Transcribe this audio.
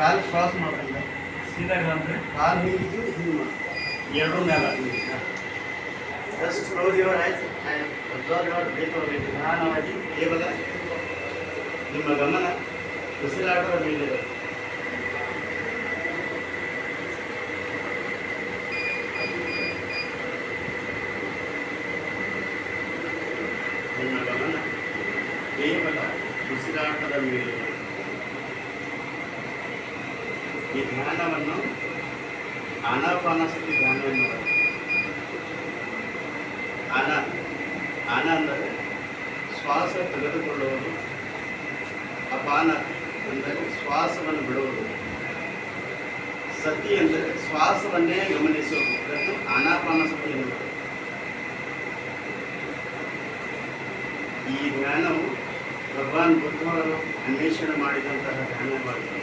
ಕಾಲು cross ಮಾಡ್ಬೇಕು ಸೀದಾ ಅಂದ್ರೆ ಕಾಲು ಹೀಗಿದ್ದು ಹಿಂಗೆ ಮಾಡಿ ಎರಡರ ಮೇಲೆ just close your eyes and observe your breath ನಿಧಾನವಾಗಿ ಕೇವಲ ನಿಮ್ಮ ಗಮನ ಉಸಿರಾಟದ ಮೇಲಿದೆ ನಿಮ್ಮ ಗಮನ ಕೇವಲ ಉಸಿರಾಟದ ಮೇಲಿದೆ ಈ ಧ್ಯಾನವನ್ನು ಆನಾಪಾನಸತಿ ಧ್ಯಾನ ಎನ್ನುವರು. ಆನ ಆನ ಅಂದರೆ ಶ್ವಾಸ ತೆಗೆದುಕೊಳ್ಳುವುದು, ಅಪಾನ ಅಂದರೆ ಶ್ವಾಸವನ್ನು ಬಿಡುವುದು. ಸತಿ ಅಂದರೆ ಶ್ವಾಸವನ್ನೇ ಗಮನಿಸುವುದು. ಇದನ್ನು ಆನಾಪಾನಸತಿ ಎನ್ನುವುದು ಈ ಧ್ಯಾನವು ಭಗವಾನ್ ಬುದ್ಧವರು ಅನ್ವೇಷಣೆ ಮಾಡಿದಂತಹ ಧ್ಯಾನವಾಗಿದೆ.